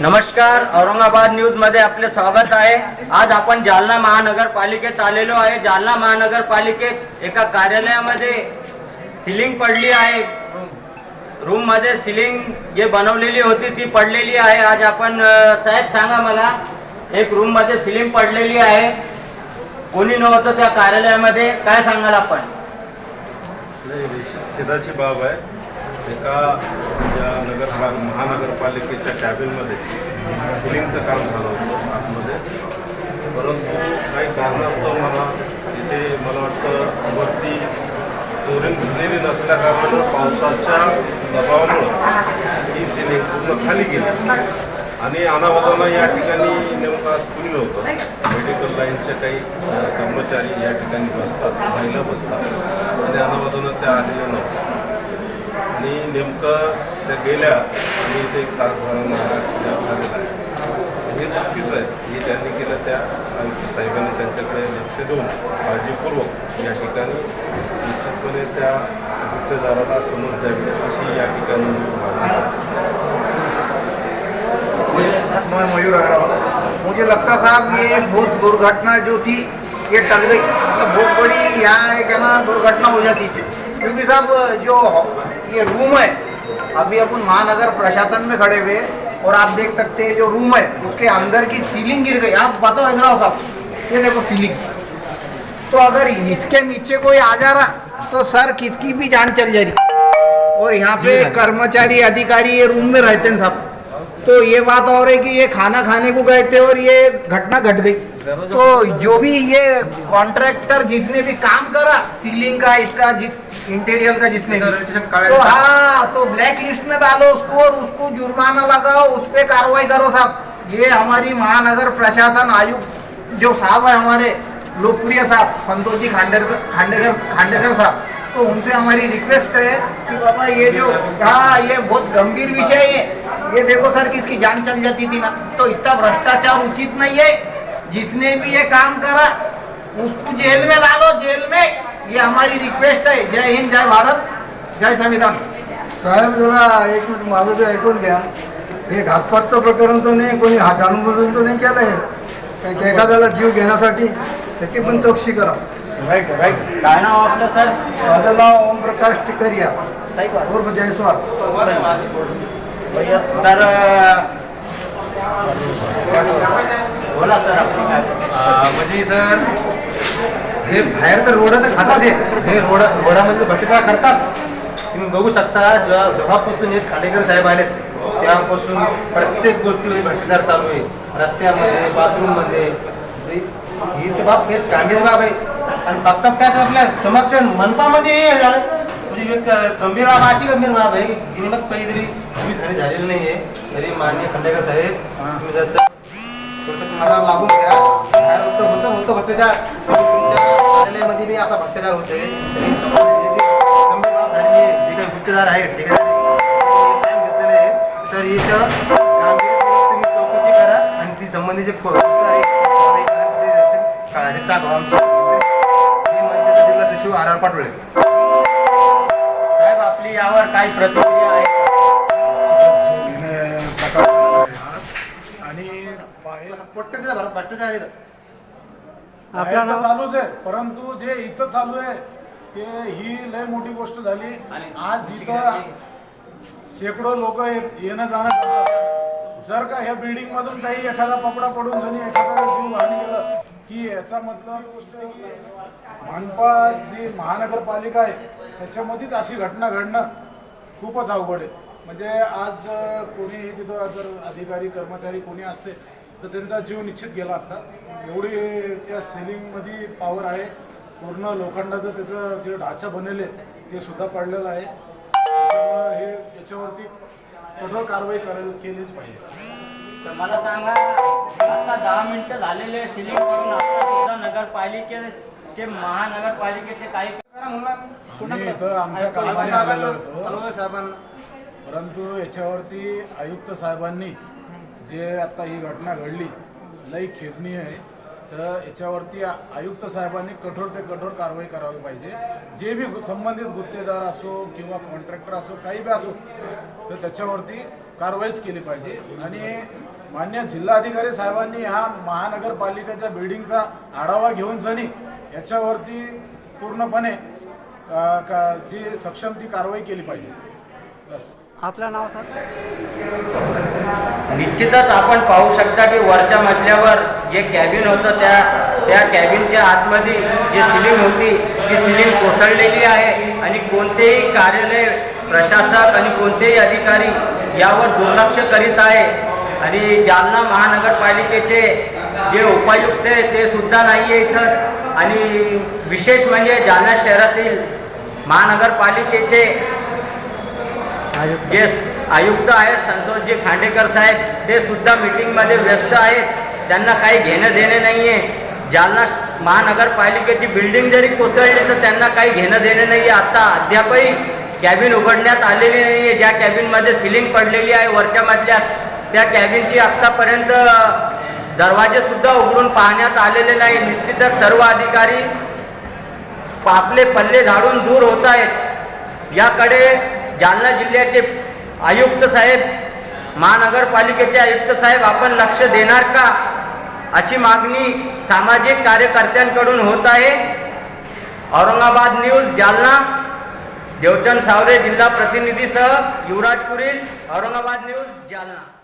नमस्कार औरंगाबाद न्यूजमध्ये आपले स्वागत आहे. आज आपण जालना महानगरपालिकेत आलेलो आहे. जालना महानगरपालिकेत एका कार्यालयामध्ये सिलिंग पडली आहे. रूममध्ये सिलिंग जे बनवलेली होती ती पडलेली आहे. आज आपण साहेब सांगा मला एक रूममध्ये सिलिंग पडलेली आहे. कोणी नव्हतं त्या कार्यालयामध्ये. काय सांगाल आपण? बाब आहे. एका या नगर महानगरपालिकेच्या कॅबिनमध्ये सिलिंगचं काम झालं होतं आतमध्ये. परंतु काही कारणास्तव मला तिथे मला वाटतं वरती फ्लोरिंग झालेली नसल्या कारणानं पावसाच्या दबावामुळं ही सिलिंग पूर्ण खाली गेली. आणि अनावधाना या ठिकाणी नेमका स्कूल होतं नव्हतं. मेडिकल लाईनचे काही कर्मचारी या ठिकाणी बसतात महिला बसतात. आणि अनावधानं त्या आलेल्या नव्हत्या. आणि नेमकं त्या गेल्या आणि ते एक हे चुकीचं आहे. हे त्यांनी केलं त्या आयुक्त साहेबांनी त्यांच्याकडे लक्ष देऊन काळजीपूर्वक या ठिकाणी निश्चितपणे त्या गुत्तेदाराला समज द्यावी अशी या ठिकाणी मयूर अग्रवाल मुझे लगता साहब ये बहुत दुर्घटना जो थी ये टल गई. मतलब बहुत बड़ी यहाँ क्या ना दुर्घटना हो जाती थी। क्योंकि साहब जो ये रूम है। अभी अपन महानगर प्रशासन में खड़े हुए और आप देख सकते हैं जो रूम है उसके अंदर की सीलिंग गिर गई। आप बताओ अग्रवाल साहब ये देखो सीलिंग तो अगर इसके नीचे कोई आ जा रहा तो सर किसकी भी जान चल जा रही। और यहाँ पे कर्मचारी अधिकारी ये रूम में रहते हैं साहब। तो ये बात और है कि ये खाना खाने को गए थे और ये घटना घट गई। तो जो भी ये कॉन्ट्रैक्टर जिसने भी काम करा सीलिंग का इसका इंटीरियर का जिसने तो हाँ तो ब्लैक लिस्ट में डालो उसको और उसको जुर्माना लगाओ उस पर कार्रवाई करो साहब। ये हमारी महानगर प्रशासन आयुक्त जो साहब है हमारे लोकप्रिय साहब संतोष खांडेकर खांडेकर खांडेकर साहब तो उनसे हमारी रिक्वेस्ट है कि बाबा ये जो हाँ ये बहुत गंभीर विषय है। ये देखो सर किसकी जान चल जाती थी ना। तो इतना भ्रष्टाचार उचित नहीं है। जिसने भी ये काम करा उसको जेल में डालो जेल में। ये हमारी रिक्वेस्ट है। जय हिंद जय भारत जय संविधान। साहेब जरा एक मिनिट माझं बी ऐकून घ्या. हे घातपातचं प्रकरण तर नाही कोणी हा जाणून तर नाही केलं हे. काही एखाद्याला जीव घेण्यासाठी त्याची पण चौकशी करा. राईट राईट काय नाव आपलं सर माझं नाव ओमप्रकाश टिकरिया. साहेब उर्फ जयस्वाल. भैया, तर बोला सर म्हणजे सर हे बाहेर तर रोड तर खाताच आहे हे रोड रोडामध्ये भ्रष्टाचार करतात. तुम्ही बघू शकता जेव्हा जेव्हापासून हे खाडेकर साहेब आलेत तेव्हापासून प्रत्येक गोष्टीमध्ये भ्रष्टाचार चालू आहे. रस्त्यामध्ये बाथरूममध्ये. ही तर बाप हे गांभीर बाब आहे. आणि बघतात काय तर आपल्या समक्ष मनपामध्ये हे झालं. म्हणजे एक गंभीर बाब अशी गंभीर बाब आहे की तिने मग काहीतरी तुम्ही घरी झालेली नाही आहे तरी मान्य खंडेकर साहेब तुम्ही जसं तुम्हाला लागून घ्या होतं होतं होतं भ्रष्टाचार. कार्यालयामध्ये बी असा तरी समाजाने जे काही गुत्तेदार आहेत ठेकेदार टाइम घेतलेलं आहे तर गांभीर्यपूर्वक तुम्ही चौकशी करा आणि ती संबंधीचे टाका आमची मी मनसेचा जिल्हा सचिव आर आर पाटोळे. साहेब आपली यावर काही प्रतिक्रिया आहे? आणि भ्रष्टाचार आहे तर चालूच आहे. परंतु जे इथं चालू आहे ते ही लय मोठी गोष्ट झाली. आज इथं शेकडो लोक येणं जाणं जर का ह्या बिल्डिंग मधून काही एखादा पकडा पडून जणी एखादा जीव हानी गेलं की याचा मतलब गोष्ट मनपा जी महानगरपालिका आहे त्याच्यामध्येच अशी घटना घडणं खूपच अवघड आहे. म्हणजे आज अं, कोणी तिथं जर अधिकारी कर्मचारी कोणी असते तर त्यांचा जीव निश्चित गेला असता. एवढी त्या सेलिंगमध्ये पॉवर आहे. पूर्ण लोखंडाचं त्याचं जे ढाचा बनले ते सुद्धा पडलेलं आहे. हे याच्यावरती कठोर कारवाई करायला केलीच पाहिजे. तर मला सांगा आता दहा मिनिटं झालेले सिलिंग करून आता सुद्धा नगरपालिकेचे महानगरपालिकेचे काही करा म्हणून आम्ही. आम्ही इथं आमच्या कामाने आलेलो होतो. परंतु याच्यावरती आयुक्त साहेबांनी जे आता ही घटना घडली लई खेदनीय आहे. तर याच्यावरती आयुक्त साहेबांनी कठोर ते कठोर कारवाई करावी पाहिजे. जे बी संबंधित गुत्तेदार असो किंवा कॉन्ट्रॅक्टर असो काही बी असो तर त्याच्यावरती कारवाईच केली पाहिजे. आणि मान्य जिल्हाधिकारी साहेबांनी ह्या महानगरपालिकेच्या बिल्डिंगचा आढावा घेऊन जणी याच्यावरती पूर्णपणे का- जी सक्षम ती कारवाई केली पाहिजे. बस. आपलं नाव सर? निश्चितच आपण पाहू शकता की वरच्या मजल्यावर जे कॅबिन होतं त्या त्या कॅबिनच्या आतमध्ये जी सिलिंग होती ती सिलिंग कोसळलेली आहे आणि कोणतेही कार्यालय प्रशासक आणि कोणतेही अधिकारी यावर दुर्लक्ष करीत आहे. आणि जालना महानगरपालिकेचे जे उपायुक्त आहे ते सुद्धा नाही आहे इथं. आणि विशेष म्हणजे जालना शहरातील महानगरपालिकेचे जे आयुक्त आहेत संतोषजी खांडेकर साहेब ते सुद्धा मीटिंगमध्ये व्यस्त आहेत. त्यांना काही घेणं देणं नाही आहे जालना महानगरपालिकेची बिल्डिंग जरी कोसळली तर त्यांना काही घेणं देणं नाही आहे आता अद्यापही कॅबिन उघडण्यात आलेली नाही आहे ज्या कॅबिनमध्ये सिलिंग पडलेली आहे वरच्या मधल्या त्या कॅबिनची आत्तापर्यंत दरवाजेसुद्धा उघडून पाहण्यात आलेले नाही. निश्चितच सर्व अधिकारी आपले पल्ले झाडून दूर होत आहेत. याकडे जालना जिल्ह्याचे आयुक्त साहेब महानगरपालिकेचे आयुक्त साहेब आपण लक्ष देणार का? अशी मागणी सामाजिक कार्यकर्त्यांकडून होत आहे. औरंगाबाद न्यूज जालना. देवचंद सावरे जिल्हा प्रतिनिधीसह युवराज कुरील औरंगाबाद न्यूज जालना.